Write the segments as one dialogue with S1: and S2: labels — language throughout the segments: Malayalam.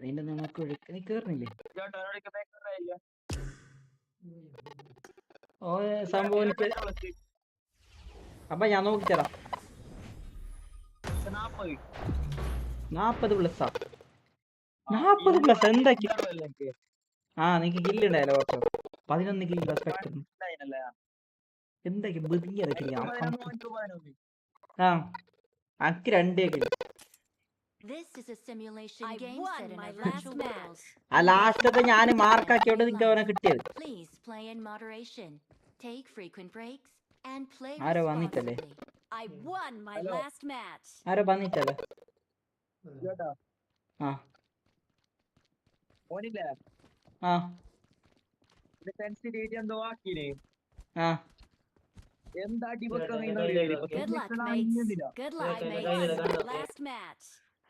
S1: നിന്റെ നമുക്ക് നീ കേറുന്നില്ലേ? ഓ സംഭവം എനിക്ക് അപ്പൊ ഞാൻ നോക്കിത്തരാം. നാപ്പത് പ്ലസ്സാ നാപ്പത് പ്ലസ് എന്താക്കി ആ നിനക്ക് കില്ല് ഉണ്ടായാലോ ഓക്കെ പതിനൊന്ന് കില്ല് സ്പെക്ടർ എന്താക്കി ബുദ്ധിയത് ആ അക്ക് രണ്ടേ
S2: kill
S1: ആ ലാസ്റ്റത്തെ ഞാൻ മാർക്കാക്കിയോണ്ട് നിനക്ക് അവനെ കിട്ടിയത്
S2: Please play in moderation. Take frequent breaks and play
S1: arrow വന്നിട്ടല്ലേ?
S2: responsibly.
S3: I won my
S4: Hello.
S3: last match.
S1: ആരോ വന്നിട്ടല്ലേ ആ
S4: ഓനില്ലേ
S1: ആ
S4: സെൻസിറ്റിവിറ്റി എന്തോ ആക്കിന്
S1: ആ
S4: എന്താ
S5: Good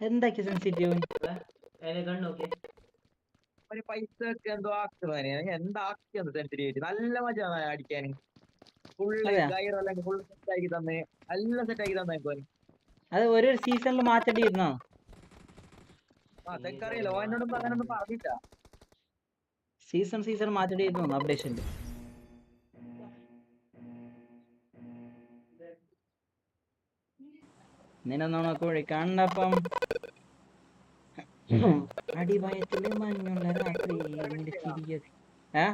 S1: എന്താക്കി സെൻസിറ്റീവ്
S4: ഒരു പൈസ ഒക്കെ എന്തോ ആക്കുന്നതിന് എന്താ ആക്കിയത് സെൻസിറ്റിവിറ്റി നല്ല മജ അടിക്കാൻ. ഫുള്ള്
S1: അതെയാ?
S4: ഗൈറെല്ലാം ഫുൾ സെറ്റ് ആക്കി തന്നെ. എല്ലാം സെറ്റ് ആക്കി തന്നെ
S1: അത് ഒരു സീസണിൽ മാറ്റേണ്ടിയിരുന്നോ?
S4: ആ അറിയില്ല ഓനോടൊന്നും അങ്ങനെ ഒന്നും പറഞ്ഞില്ല.
S1: സീസൺ സീസൺ മാറ്റേണ്ടിയിരുന്നു? അപ്ഡേഷനിൽ നിന്നെ കോഴി കണ്ടപ്പം. അടിഭയത്തിൽ മഞ്ഞുള്ള രാത്രി നിന്റെ ചിരിയത് ഏ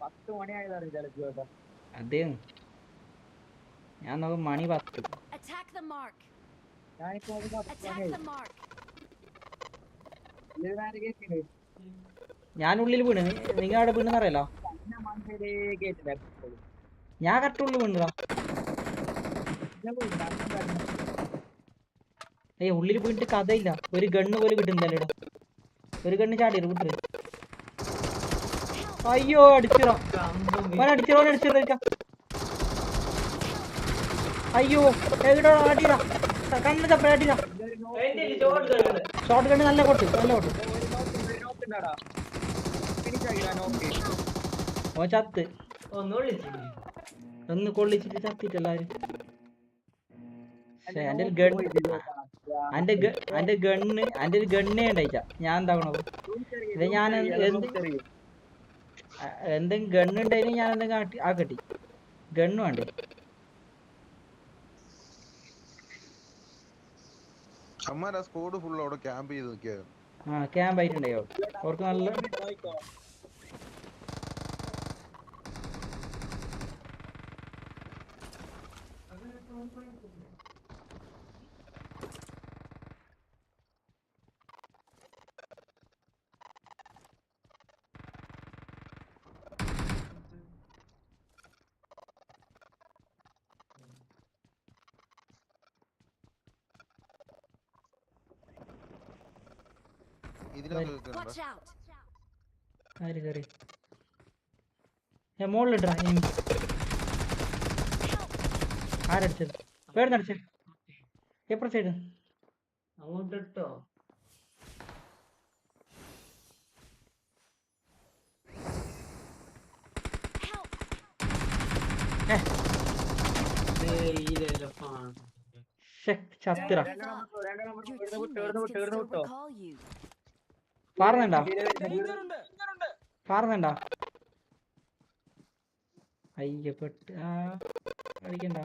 S4: പത്ത് മണി ആയതാണ്
S1: അതെ ഞാൻ നോക്കും മണി പത്ത്.
S3: Attack the mark.
S4: ഞാനിപ്പോ
S1: ഞാൻ ഉള്ളിൽ വീണ്. നിങ്ങൾ അവിടെ വീണെന്ന് അറിയാലോ? ഞാൻ കറക്റ്റ് ഉള്ളിൽ വീണതാ. ഏയ് ഉള്ളിൽ വീണിട്ട് കഥയില്ല. ഒരു ഗണ്ണ് പോലും കിട്ടുന്നില്ല ഒരു ഗണ്ണ് ചാടി വിട്ടു അയ്യോ അടിച്ചിറോ അടിച്ചിറോ അടിച്ചിറ അയ്യോ എവിടെ അടിറ കണ്ണ് തപ്പ അടിറ ഷോർട്ട് ഗണ്ണ് നല്ല കൊട്ട് നല്ല കൊട്ട് ഓ ചത്ത്.
S5: ഒന്ന്
S1: കൊള്ളിച്ചിട്ട് ചത്തിട്ടല്ല എന്റെ ഗണ്ണ് അന്റെ ഒരു ഗണ്ണേ ഉണ്ടായിച്ച ഞാൻ എന്താകണോ ഇത് ഞാൻ എന്തെങ്കിലും ഗണ്ണ് ഞാൻ എന്തെങ്കിലും ആട്ടി ആക്കട്ടി ഗണ്ണ് വേണ്ടേ
S6: അമ്മാരാ സ്കോഡ് ഫുൾ അവിടെ ക്യാമ്പ് ചെയ്ത് നിൽക്കുകയായിരുന്നു.
S1: ആ ക്യാമ്പ് ആയിട്ടുണ്ടായോ? അവർക്ക് നല്ല ആര് കയറി ഞാൻ മുകളിലിട്ടാ ആരടിച്ചത് പേടുന്ന അടിച്ചത് എപ്പുറ സൈഡ്
S5: അങ്ങോട്ട്.
S1: ചത്തിറ പാറുന്നുണ്ടോ പാറുന്നുണ്ടോ അയ്യപ്പെട്ട് ആ അടിക്കണ്ട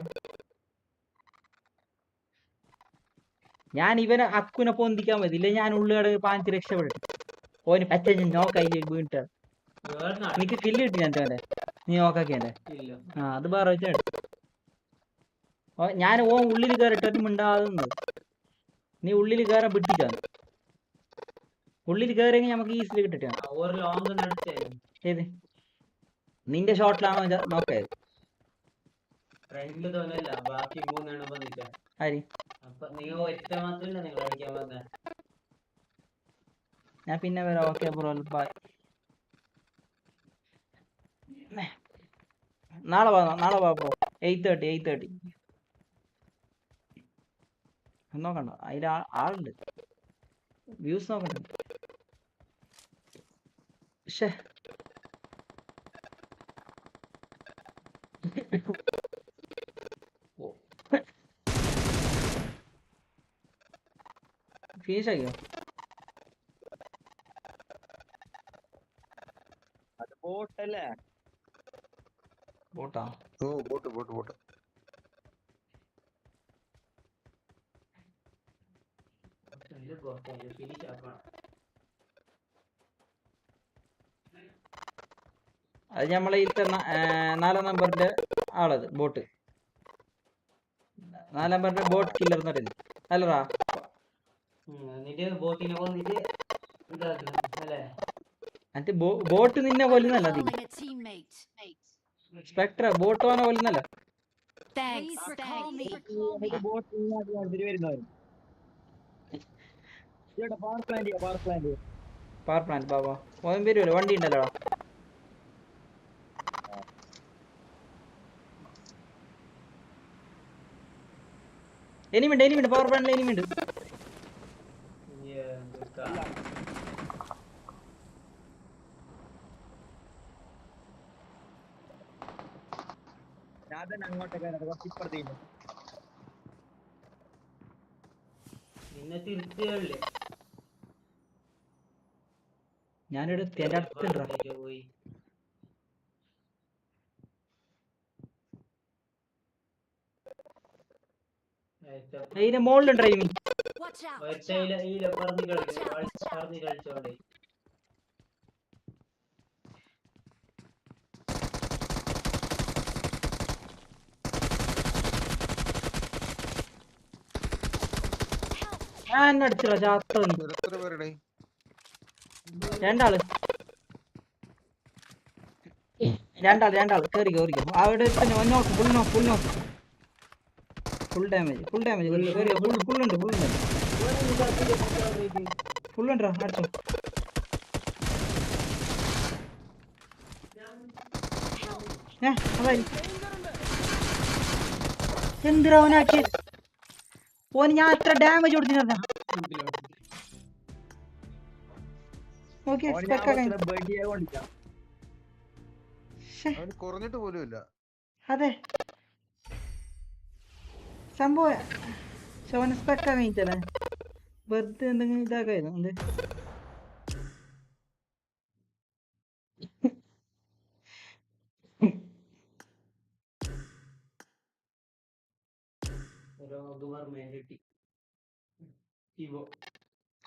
S1: ഞാൻ ഇവനെ അക്കുനെ പൊന്തിക്കാൻ മതി ഇല്ല ഞാൻ ഉള്ളുകട പാഞ്ച് രക്ഷപ്പെട്ടു ഓന് പറ്റ നോക്കായി വീണിട്ട്. എനിക്ക് കില്ല് കിട്ടി ഞാൻ അവന്റെ നീ നോക്കാക്കിയണ്ടേ
S5: ഇല്ല
S1: ആ അത് ഓ ഞാൻ ഓൻ ഉള്ളിൽ കയറിട്ട് മിണ്ടാതെ നിന്നത് നീ ഉള്ളിൽ കയറാൻ വിട്ടിട്ടാണ് ഉള്ളിൽ കയറിയെങ്കിൽ നമുക്ക് ഈസിലി കിട്ടിട്ടാണ്
S5: ഒരു ലോങ് നടിച്ചേ
S1: ഏത്? നിന്റെ ഷോട്ടിലാണോ നോക്കേ.
S5: ഫ്രണ്ടിൽ തോന്നല്ല ബാക്കി മൂന്നെണ്ണം വന്നില്ല
S1: ആര്?
S5: അപ്പൊ നിങ്ങൾ ഒറ്റ മാത്രമല്ല നിങ്ങൾ കളിക്കാൻ വന്ന
S1: ഞാൻ പിന്നെ വരാം ഓക്കെ ബ്രോ ബൈ നാളെ വാ നാളെ വാ bro eight thirty eight thirty നോക്കണ്ട. അതിൽ ആളുണ്ട്. വ്യൂസ് നോക്കണ്ട ശ്ശേ. ഓ. ഫിനിഷ് ആക്കിയോ?
S4: അത് ബോട്ടല്ലേ
S1: ബോട്ടാ
S6: ഓ ബോട്ട് ബോട്ട് ബോട്ട്
S5: ഫിനിഷ് ആക്കണം
S1: അത് നമ്മളെ ഈ നാലാം നമ്പറിന്റെ ആളത് ബോട്ട്. നാലാം നമ്പറിന്റെ ബോട്ട് കില്ലർ എന്ന് പറയുന്നത്. അല്ലറാ
S5: എന്നിട്ട് ബോട്ടിനെ കൊന്നിട്ട് അല്ലേ?
S1: എന്നിട്ട് ബോട്ട് നിന്നെ കൊല്ലുന്നല്ല സ്പെക്ട്ര ബോട്ട് അവനെ കൊല്ലുന്നല്ല
S4: ബോട്ട് വരുന്നവരും. Power plant power
S1: power plant Baba. ഓൻ വരുമല്ലോ വണ്ടി ഉണ്ടല്ലോ എനിമിണ്ട് എനിമിണ്ട് പവർ പ്ലാന്റിൽ എനിമിണ്ട്
S4: അങ്ങോട്ടൊക്കെ കുറച്ച് ഇപ്പുറത്തേക്ക്.
S5: നിന്നെ തിരിച്ചുകളില്ലേ
S1: ഞാനിവിടെ എത്തി എന്റെ അടുത്തുണ്ടാ
S5: പോയി.
S1: അതിന്റെ മുകളിലുണ്ട് ഡ്രൈവിംഗ് ഞാൻ അടിച്ചില്ല ചാത്ത
S6: എത്ര പേരുടെ
S1: രണ്ടാൾ. രണ്ടാൾ രണ്ടാൾ. കേറി കയറിക്കോ അവിടെ തന്നെ one knock, full full full full damage full full damage. Full full ഉണ്ട് full ഉണ്ട്. Full ഉണ്ടോ? അടിച്ചോ. ഏ അതായി. എന്തിനാ അവനാക്കിയത് ഓന് ഞാൻ എത്ര ഡാമേജ് കൊടുത്തിരുന്ന? ഓക്കെ
S4: ബഡിയെ കൊണ്ടിരിക്കാം
S6: അവൻ കുറഞ്ഞിട്ട് പോലും ഇല്ല.
S1: അതെ. സംഭവം ശോന സ്പെക്കാൻ വേണ്ടിട്ടല്ലേ വെറുതെ എന്തെങ്കിലും ഇതാക്കായിരുന്നു? എന്ത്?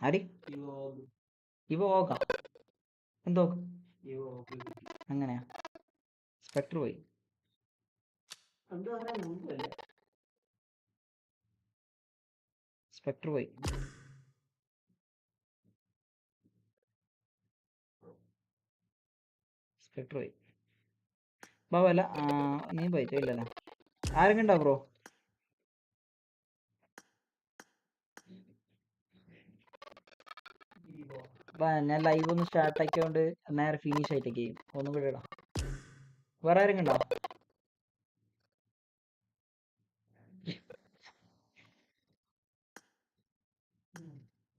S5: അടി ഇവോ
S1: ഓക എന്തോ? അങ്ങനെയാ. സ്പെക്ടർ പോയി. സ്പെക്ടർ പോയി. സ്പെക്ടർ പോയി. ബാബല്ല നീ പോയിട്ടോ ഇല്ലല്ലോ ആരെങ്കിലും ഉണ്ടോ ബ്രോ
S5: ഇവോ
S1: ഞാൻ ലൈവ് ഒന്ന് സ്റ്റാർട്ട് ആക്കിയോണ്ട് നേരെ ഫിനിഷ് ആയിട്ട് ഗെയിം ഒന്നും കൂടെ ഇടാം. വേറെ ആരെങ്കിലും ഉണ്ടോ?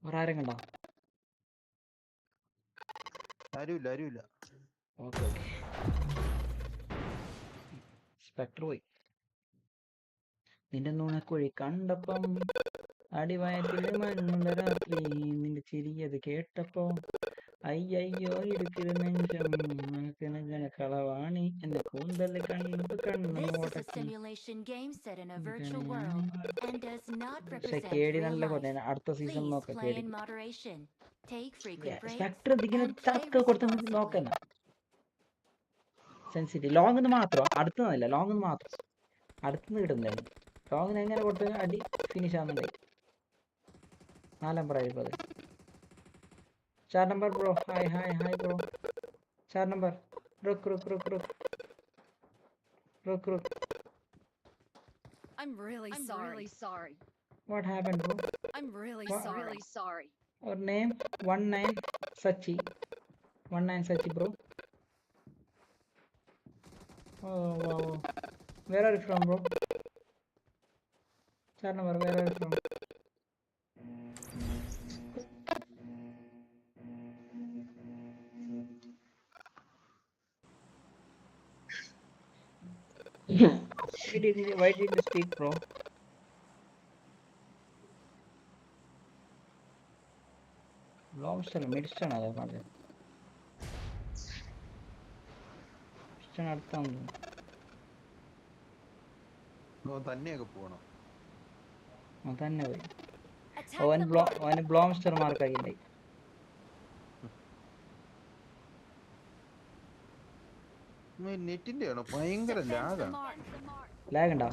S1: വേറെ ആരെങ്കിലും ഉണ്ടോ?
S6: ആരുമില്ല ആരുമില്ല.
S1: ഓക്കെ സ്പെക്ടർ പോയി. നിന്റെ നുണക്കുഴി കണ്ടപ്പം അടിവയറ്റിൽ മണ്ണുള്ള രാത്രി നിന്റെ ചിരിയത് കേട്ടപ്പോ അയ്യയ്യോ ഇടുക്കിൽ നെഞ്ചം നിനക്കിനങ്ങനെ കളവാണി. എന്റെ കൂന്തൽ കണ്ടു കണ്ണു കേടി നല്ല പോലെ അടുത്ത സീസൺ നോക്കാം കേടി. സ്പെക്ടർ ഇതിങ്ങനെ
S2: and
S1: കൊടുത്ത്
S2: responsibly.
S1: സെൻസിറ്റീവ് ലോങ് മാത്രം. അടുത്തുനിന്നല്ല ലോങ് മാത്രം. അടുത്തുനിന്ന് കിട്ടുന്നില്ല ലോങ്ങിന് എങ്ങനെ കൊടുത്ത് അടി ഫിനിഷ് ആവുന്നുണ്ട്. നാല് നമ്പർ ആയിരിക്കും അത് ചാർ number bro hi hi hi bro char number റുക്ക് റുക്ക് റുക്ക് റുക്ക് റുക്ക് റുക്ക്
S3: I'm really
S7: I'm
S3: sorry.
S7: really sorry.
S1: What happen bro
S3: I'm really
S1: What?
S3: sorry.
S7: Really sorry.
S1: Our name one nine Sachi. One nine Sachi, bro. Oh wow. Where are you from, bro? Char number. Where are you from? Why did you, why did you speak, bro? ലോംസ്റ്റർ മെഡിസ്റ്റൺ അതെ പറഞ്ഞത് മെഡിസ്റ്റൺ അടുത്താന്ന് തോന്നുന്നു
S6: ഓ, തന്നെയൊക്കെ പോകണം
S1: അവൻ തന്നെ പോയി
S3: the
S1: ബ്ലോ
S3: mark.
S1: അവന് ബ്ലോംസ്റ്റർ മാർക്കാക്കിണ്ടായി
S6: നെറ്റിന്റെ ആണോ ഭയങ്കര ലാഗാണ്.
S1: ലാഗ് ഉണ്ടോ?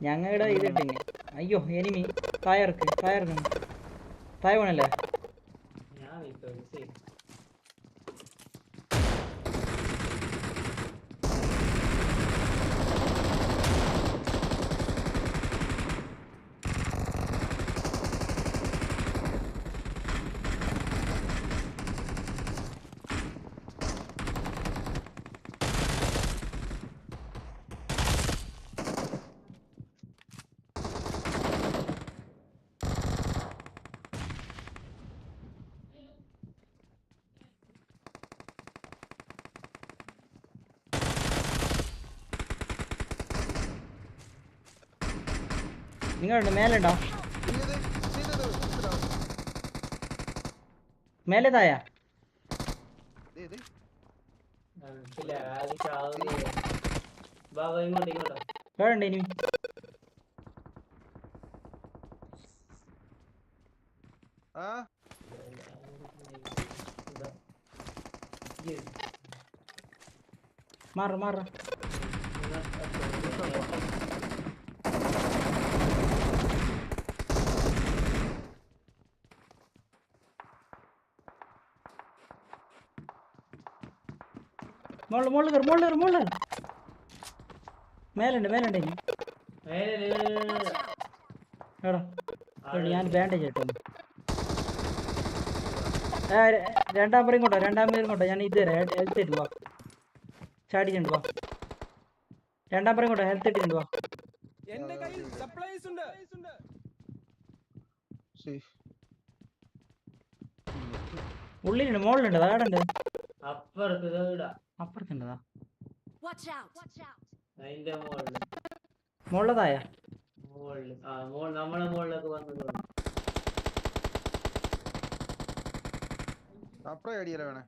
S1: ഞങ്ങളുടെ ഇതിട്ടിന് അയ്യോ എനിമി തായർക്ക് തായർക്ക് തായ പോണല്ലേ
S5: ചാവുന്നേ ബാബ മേലെ ഇങ്ങോട്ടോ
S1: വേണ്ട ഇനി മാറ മാറ. മോൾ മോൾ കയറി മോൾ കയറി മോൾ. കയറി മേലുണ്ട് മേലുണ്ട് ഇനി. എടാ ഞാൻ ബാൻഡേജ് ഇട്ടോ. രണ്ടാം പേരും കൊണ്ടോ രണ്ടാം പേരും കൊണ്ടോ ഞാൻ ഇത് തരാം ഹെൽത്ത് ഇട്ട് വാ. ചാടിച്ചിട്ടുണ്ട് വാ. രണ്ടാം പേരും കൊണ്ടോ ഹെൽത്ത് ഇട്ടിട്ടുണ്ട് വാ.
S7: എന്റെ കയ്യിൽ സപ്ലൈസ് ഉണ്ട്.
S1: ഉള്ളിലുണ്ട് മുകളിലുണ്ട് അതാടുണ്ട്
S5: അപ്പുറത്ത്
S1: അപ്പുറത്തുണ്ടതാ.
S5: അതിന്റെ മുകളിൽ
S1: മുകളിലതായ
S5: മുകളിൽ ആ നമ്മളെ മുകളിലൊക്കെ വന്നത്
S6: അപ്പഴേ അടിയല വേണേ?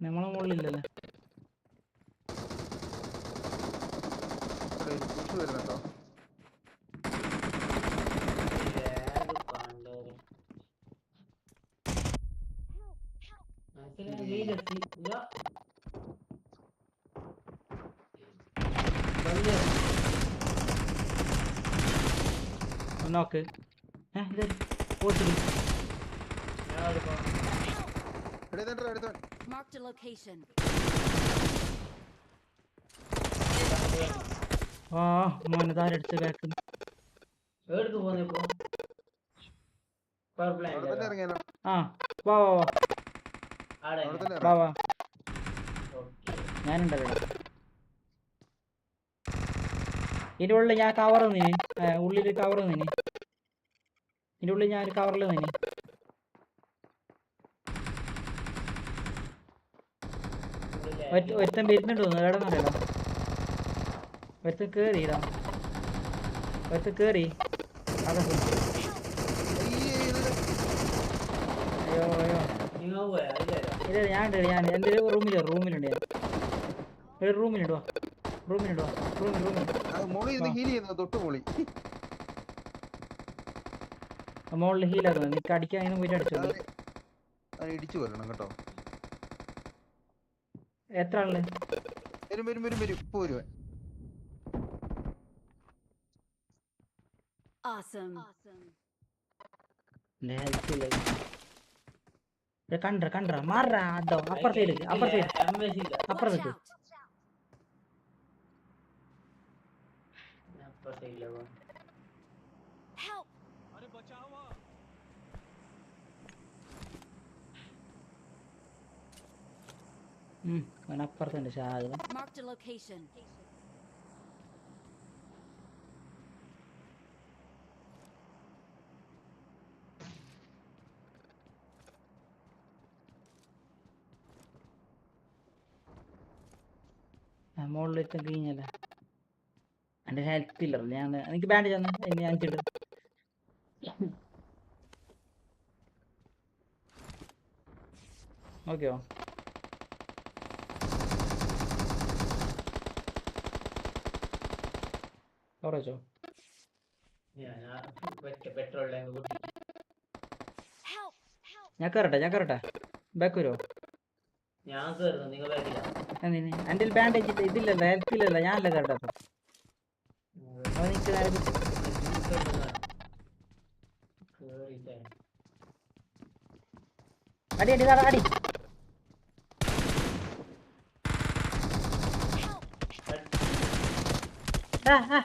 S1: നമ്മളെ മുകളിലില്ലല്ലേ
S6: ഇവിടെ ഒരു push വരുന്നുണ്ടോ
S1: നോക്ക് ഏ ഇത് പോട്ടില്ല
S6: എടുത്തോ. എടുത്തോ
S3: Marked a location.
S1: ആ മോനെ താരടിച്ച് കേൾക്കുന്നു
S5: എടുത്തു പോന്നിപ്പോ പവർ
S6: അവിടെ തന്നെ
S5: പ്ലാന്റ്
S6: ഇറങ്ങിയാലോ
S1: ആ വാ വാ വാ
S5: ആടെ
S6: അവിടെ തന്നെ
S1: വാ
S6: ഇറങ്ങാം
S1: വാ.
S5: ഓക്കെ.
S1: ഞാനുണ്ടല്ലോ ഇതിന്റെ ഉള്ളിൽ ഞാൻ കവർ നിന്നെ ഉള്ളിൽ കവർ നിന്നെ ഇതിന്റെ ഉള്ളിൽ ഞാൻ കവറിൽ നിന്നെ ഒരുത്തൻ വരുന്നുണ്ട് തോന്നുന്നു. എവിടെ നിന്നറിയാലോ ഒരുത്തൻ കേറി ഇതാ. ഒരുത്തൻ കേറി. അതൊക്കെ
S6: അയ്യോ
S1: അയ്യോ ഇല്ല ഞാൻ ഉണ്ട് ഞാൻ എന്റെ റൂമിൽ റൂമിലുണ്ട് ഞാൻ. ഒരു റൂമിലുണ്ട് വാ. റൂമിലുണ്ട് വാ. റൂമിൽ റൂമിൽ
S6: ആ മോളി ഇരുന്ന് ഹീൽ ചെയ്യുന്നത് തൊട്ട് മോളി.
S1: മുകളിൽ ഹീലാക്കുന്നു നിനക്ക് അടിക്കാൻ ഇങ്ങനെ പോയിട്ട് അടിച്ചോ
S6: ഇടിച്ചു വരണം കേട്ടോ.
S1: എത്ര ആൾ?
S6: വരും വരും വരും വരും. ഇപ്പൊ വരുവേ
S3: Awesome. Awesome.
S1: കണ്ട rekan Kandra, marra down
S5: upper
S3: side
S1: upper
S3: side
S5: upper side
S3: upper
S7: side level
S1: Hmm, mana pertanda apa
S3: Mark the location.
S1: മുകളിലേക്ക് കഴിഞ്ഞല്ല എന്റെ ഹെൽത്ത് ഇല്ലല്ലോ ഞാൻ എനിക്ക് ബാൻഡ് തന്നെ ഇനി അഞ്ചിട്ട് ഓക്കെയോ കുറച്ചോ
S5: ഞാൻ!
S1: ഞാൻ കയറട്ടെ ഞാൻ കയറട്ടെ ബാക്ക് വരുമോ
S5: ഞാൻ കയറുന്നു നിങ്ങൾ വരില്ല
S1: എന്തിന് എന്റെ ബാൻഡേജ് ഇല്ല ഇതില്ലല്ലോ ഹെൽത്ത് ഇല്ലല്ലോ ഞാനല്ലേ നേരെ അടി അടി താടാ, അടി. ആ, ആ.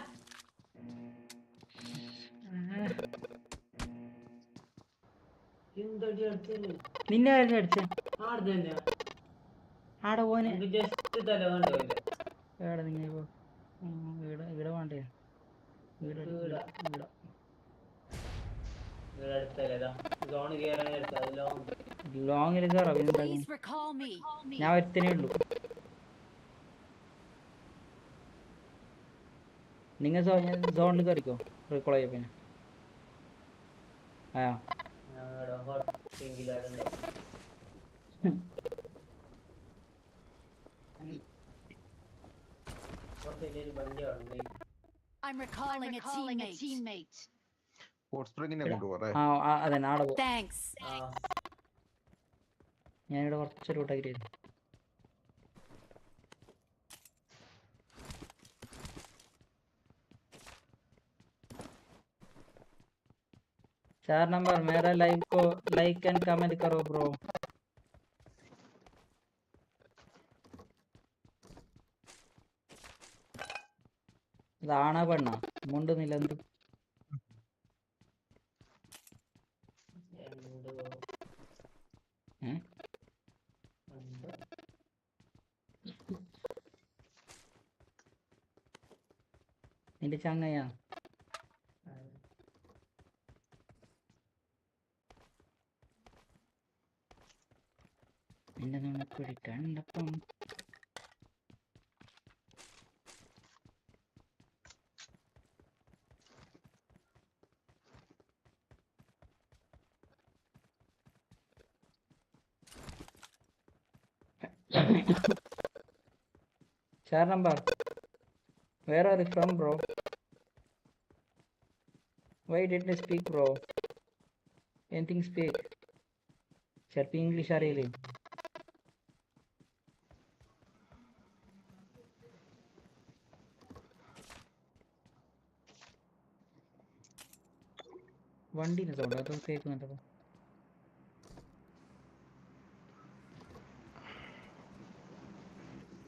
S1: നിന്നെ ആരും അടിച്ചേ.
S5: തന്നെയാ
S1: ആടെ
S5: ഓന്
S1: എവിടെ നിങ്ങൾ ഇപ്പോ ഇവിടെ ഇവിടെ വേണ്ടേ? ഇവിടെ
S5: ഇവിടെ. അതിലോ
S1: ലോങ്ങിൽ കയറാം ഞാൻ ഒരുത്തനേ ഉള്ളൂ. നിങ്ങൾ സോണിൽ കയറിക്കോ റീകോൾ ചെയ്യ പിന്നെ. ആ
S5: ഞങ്ങളുടെ ഹോട്ടെങ്കിലാടുണ്ട് കുറച്ച് വണ്ടി കാണുന്നു
S3: I'm recalling, a teammate.
S6: Hot സ്പ്രിങ്ങിനെ കൊണ്ടുപോറേ
S1: ആ ആ, അതന്നെ ആടെ പോ
S3: Thanks.
S5: ആ
S1: ഞാനിവിടെ കുറച്ചൊരു കൂട്ടാക്കിട്ട് വരും चार नंबर मेरा लाइव को लाइक एंड कमेंट करो ब्रो ഇതാണാ പെണ്ണാ മുണ്ടുന്നില്ല എന്ത് നിന്റെ ചങ്ങയാ? നിന്റെ നുണക്കുഴി കണ്ടപ്പം Share number. Where are you from, bro? Why didn't you speak, bro? Anything speak. ചിലപ്പോൾ ഇംഗ്ലീഷ് അറിയില്ലേ വണ്ടീന്റെ സൗണ്ട് അത് കേൾക്കുന്നുണ്ടോ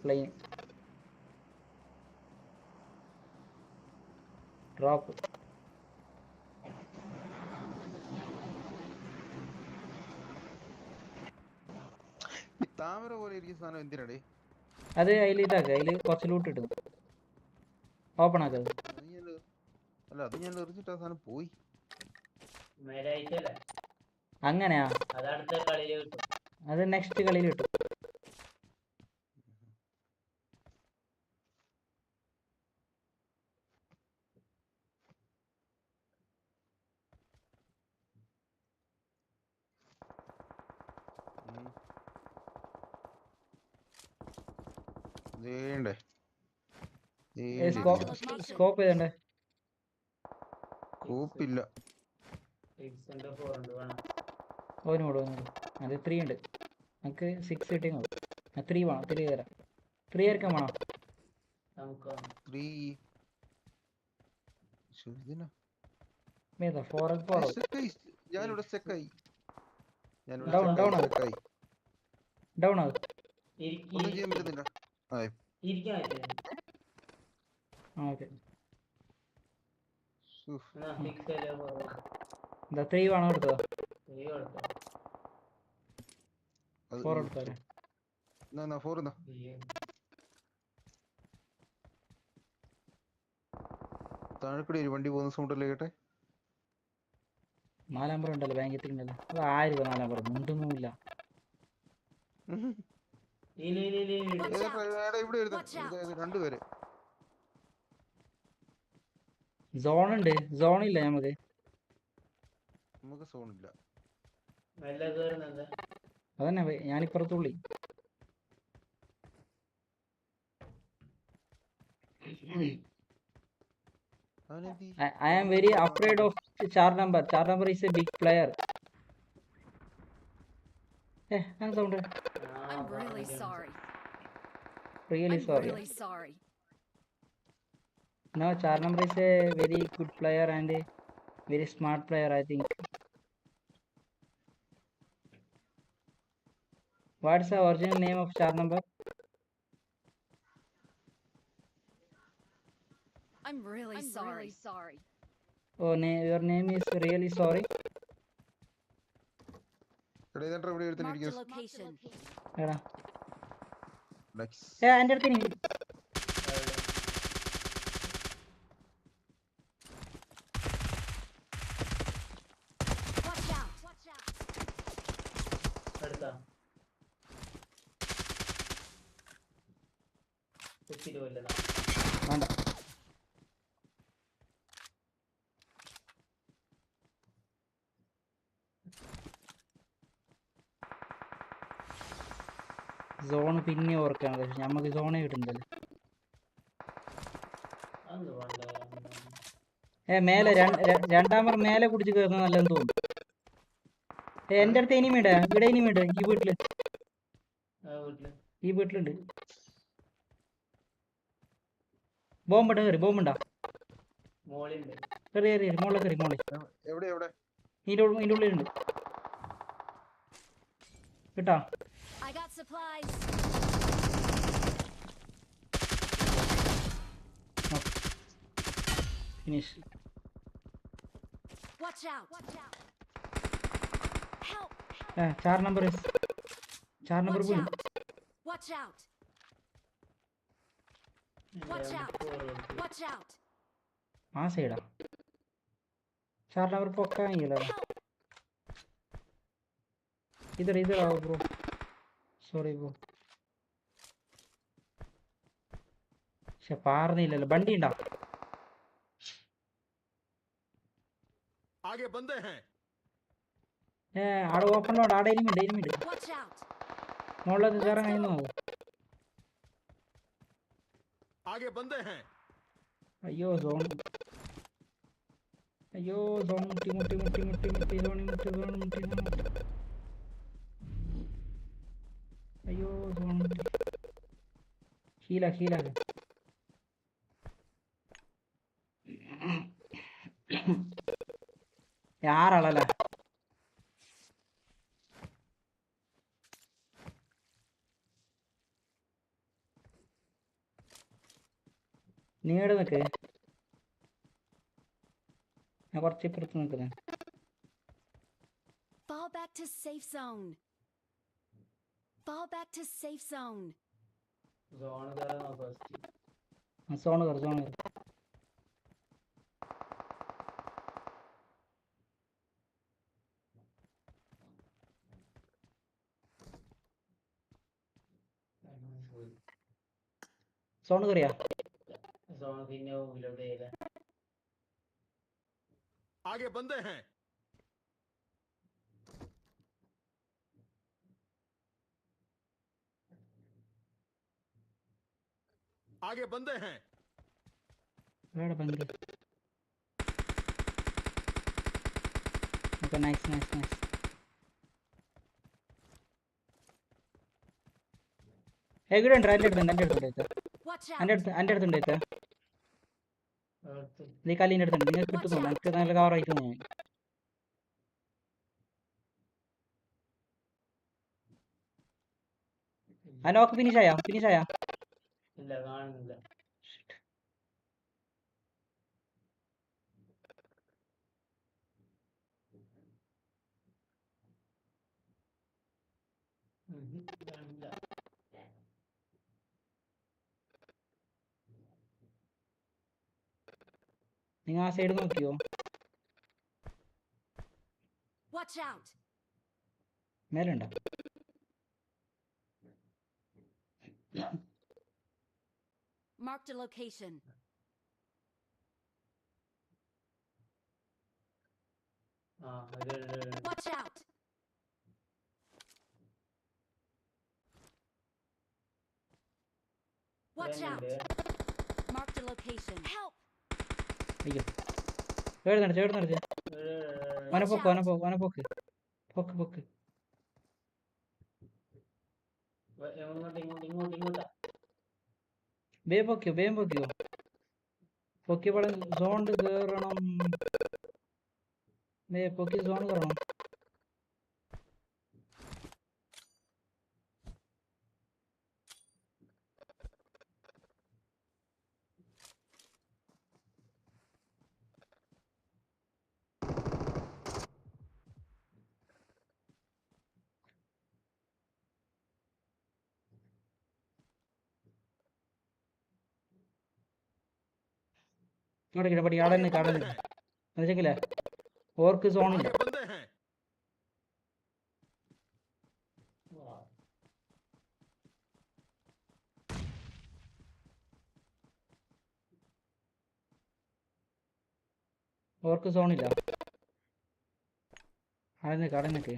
S1: പ്ലെയിൻ ഡ്രോപ്പ്
S6: താമര പോലെ ഇരിക്കുന്ന സാധനം എന്തിനാടേ?
S1: അത് അതിൽ ഇതാക്ക അതിൽ കുറച്ച് ലൂട്ട് ഇട്ടു. ഓപ്പൺ ആക്കത്
S6: അല്ല അത് ഞാൻ എറിഞ്ഞിട്ട് ആ സാധനം പോയി.
S1: അങ്ങനെയാ?
S5: അത്
S1: നെക്സ്റ്റ് കളിയിൽ കിട്ടും. സ്കോപ്പ് സ്കോപ്പ് ചെയ്തണ്ടേ?
S6: കോപ്പില്ല
S5: സിക്സ് ഉണ്ട് ഫോർ ഉണ്ട് വേണം
S1: ഓന് കൂടെ ഓന് അത് ത്രീ ഉണ്ട്. നമുക്ക് സിക്സ് കിട്ടിയും മതി ത്രീ വേണം ത്രീ തരാം. ത്രീ ആർക്കാ വേണം?
S5: നമുക്ക്
S6: ത്രീ
S1: ഏതാ ഫോർ
S6: സ്റ്റെക്കായി ഞാനിവിടെ സ്റ്റെക്കായി
S1: down ആണ്.
S6: സ്റ്റെക്കായി
S1: ഡൗൺ ആകും
S5: ഇരിക്കി
S6: ഒന്നും ചെയ്യാൻ പറ്റുന്നില്ല ആ
S5: ഇരിക്കാൻ പറ്റില്ല
S1: ആ ഓക്കെ
S6: ശ്ശോ.
S5: എന്നാ സിക്സ് അല്ലേ ഫോർ
S1: എന്താ ത്രീ വേണോ എടുത്തോ ഫോർ എടുത്തോ
S6: എന്നാ, എന്നാ. താഴെക്കൂടി ഒരു വണ്ടി പോകുന്ന സൗണ്ട് അല്ലേ കേട്ടെ?
S1: നാലാം നമ്പർ ഉണ്ടല്ലോ ബാങ്കിൽ ഉണ്ടല്ലോ. അത് ആയിരം രൂപ നാലാം നമ്പർ മുണ്ടൊന്നുമില്ല
S5: നീ നീ നീ നീ നീ.
S3: Watch out.
S6: ഏതാ ഇവിടെ വരുന്നത്
S3: Watch out.
S6: ഇത് രണ്ടുപേര്
S1: സോൺ ഉണ്ട് സോൺ ഇല്ല നമുക്ക്
S6: നമുക്ക്
S5: മെല്ലെ കേറുന്നെന്താ
S1: അതന്നെ വേ- ഞാനിപ്പുറത്തുള്ളി
S6: അവനെന്തി
S1: I am very afraid of char number. Char number is a big player. Eh, I'm sound. No, Char number is a very good player and a very smart player, I think. What's the original name of Char number?
S3: I'm really I'm sorry. Really sorry.
S1: Oh, na your name is really sorry.
S3: Mark
S6: the
S3: location. Yeah. Next. Yeah,
S5: enter the name.
S1: വേണ്ട. സോൺ പിന്നെ ഓർക്കാണ് പക്ഷെ നമുക്ക് സോണേ കിട്ടുന്നില്ല. ഏ മേലെ രണ്ടാമർ മേലെ കുടിച്ച് കയറുന്ന നല്ലെന്ന് തോന്നുന്നു. ഏ എന്റെ അടുത്ത് ഇനിമീണ്ട് ഇവിടെ ഇനിമീണ്ട് ഈ
S5: വീട്ടിൽ.
S1: ഈ വീട്ടിലുണ്ട്. ബോംബുണ്ട് കയറി ബോംബുണ്ടാ
S5: മോളിണ്ട്.
S1: കയറി കയറി കയറി മോളെ കയറി മോളെ
S6: എവിടെ എവിടെ
S1: ഇതിന്റെ ഉള്ളിലുണ്ട്. കിട്ടാ finish
S3: Watch out. Watch out. Help.
S1: ഏ ചാർ നമ്പർ ചാർ നമ്പർ
S3: Watch
S1: പോയി. ಆ ಸೈಡಾ ಶಾರ್ಲ ಅವ್ರ
S3: ಪಕ್ಕ
S1: ಹಂಗಿಲ್ಲ ಇದರ ಇದರ ಒಬ್ರು ಸಾರಿ ಬ್ರೋ പക്ഷെ പാർന്നില്ലല്ലോ വണ്ടി ഉണ്ടോ ആടെ ഓപ്പൺ ലോഡ് ആടെ
S3: ഇരുമുണ്ട് ഇരുമുണ്ട്
S1: മുകളിലൊക്കെ കയറാൻ കഴിയുന്നു
S7: आगे बंदे हैं।
S1: अयो जोन। अयो जोन मुट्टी मुट्टी मुट्टी मुट्टी मुट्टी जोन मुट्टी जोन मुट्टी जोन। अयो जोन। खीला खीला है। നീ എവിടെ നിൽക്ക് ഞാൻ കുറച്ച് ഇപ്പുറത്ത് നിൽക്കുന്നത്
S3: Fall back to safe zone. Fall back to safe zone.
S5: Zone
S1: കറിയാ കയറി കയറി. കയറിയാ
S7: आगे बंदे हैं आगे बंदे हैं
S1: रेड बंदे ओके नाइस नाइस नाइस
S3: ಹೇಗಿರೋ
S1: ಹಂಡ್ರೆಡ್
S3: ಬಂದು
S1: ಹಂಡ್ರೆಡ್ ತುಂಡೈತೆ ಹಂಡ್ರೆಡ್ ಹಂಡ್ರೆಡ್
S5: ತುಂಡೈತೆ
S1: നീ കല്ലിന്റെ അടുത്തുണ്ട്. നിങ്ങൾക്ക് കിട്ടുന്നു? നിനക്ക് നല്ല കവർ ആയിട്ട് തോന്നുന്നു. ആ നോക്ക് ഫിനിഷ് ആയാ? ഫിനിഷ് ആയാ?
S5: ഇല്ല കാണുന്നില്ല. ഉം,
S1: നിങ്ങൾ ആ സൈഡ് നോക്കിയോ
S3: Watch out.
S1: മേലുണ്ടോ
S3: Marked a location.
S5: ആ ഒരു ഒരു- ഒരു-
S3: Watch out! Watch out!
S5: ഇവിടെയുണ്ട്.
S3: Marked a location. Help!
S1: അയ്യോ എഴുന്നടിച്ച് എഴുന്നടിച്ച് വനപ്പൊക്ക് വനപ്പൊക്ക് അവനെ പൊക്ക് പൊക്ക്.
S5: വേം
S1: പൊക്കിയോ വേം പൊക്കിയോ പൊക്കിയപ്പോൾ സോണ്ട് കയറണം പൊക്കി സോൺ കയറണം ഇങ്ങോട്ട് കിടപ്പടി ആടന്നെ കടന്ന് മനസ്സിലാക്കില്ല ഓർക്ക് സോണില്ല ഓർക്ക് സോണില്ല
S5: അടന്ന്
S1: കടന്നിട്ട്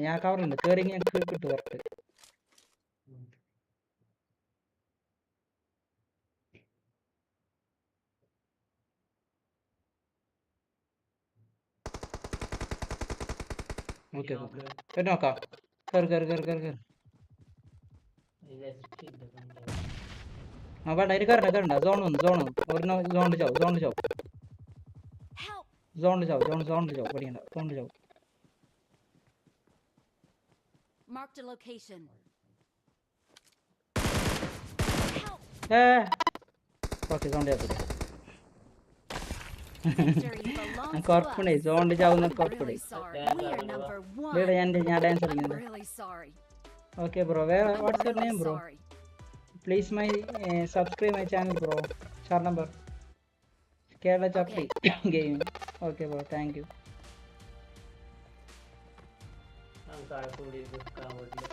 S1: ഞാൻ കവറുണ്ട് കയറി ഞാൻ കിട്ടും കറക്റ്റ് ഓക്കെ ഓക്കെ
S5: നോക്ക്.
S1: നോക്കാം കയറി കയറി കയറി കയറി കയറി
S5: ഇത് എസ്റ്റി ഉണ്ട് കണ്ടോ?
S1: ആ വേണ്ട അതിന് കയറണ്ട കയറണ്ട സോൺ വന്നു സോൺ വന്നു ഒരെണ്ണം സോണിൽ ചാവും സോണിൽ ചാവും
S3: Help!
S1: സോണിൽ ചാവും സോൺ സോണിൽ ചാവും പഠിക്കണ്ട സോണിൽ ചാവും
S3: Marked a location. Help!
S1: ഏ ഓക്കെ സോണിൽ ചാവത്തില്ല
S3: Victory
S5: ആടുക.
S3: number one.
S1: ഇവിടെ ഞാൻ ഞാൻ ഡാൻസ്
S3: sorry.
S1: ഓക്കെ ബ്രോ വേറെ
S3: really
S1: name bro
S3: sorry.
S1: please my uh, subscribe my channel bro char number kerala chapri gaming okay bro thank you
S5: നമുക്ക് ആൾക്കൂടി നിൽക്കാൻ പറ്റില്ല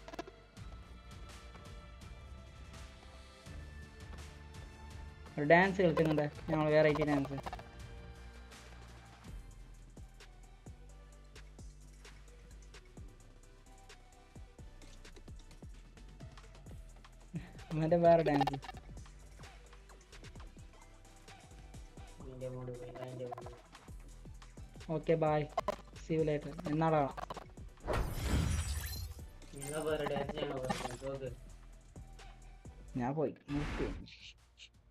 S1: ഒരു ഡാൻസ് കളിക്കുന്നുണ്ട് ഞങ്ങൾ വെറൈറ്റി ഡാൻസ് അവന്റെ വേറെ dance okay
S5: bye see you later പറഞ്ഞു
S1: ഞാൻ പോയി. നിർത്തി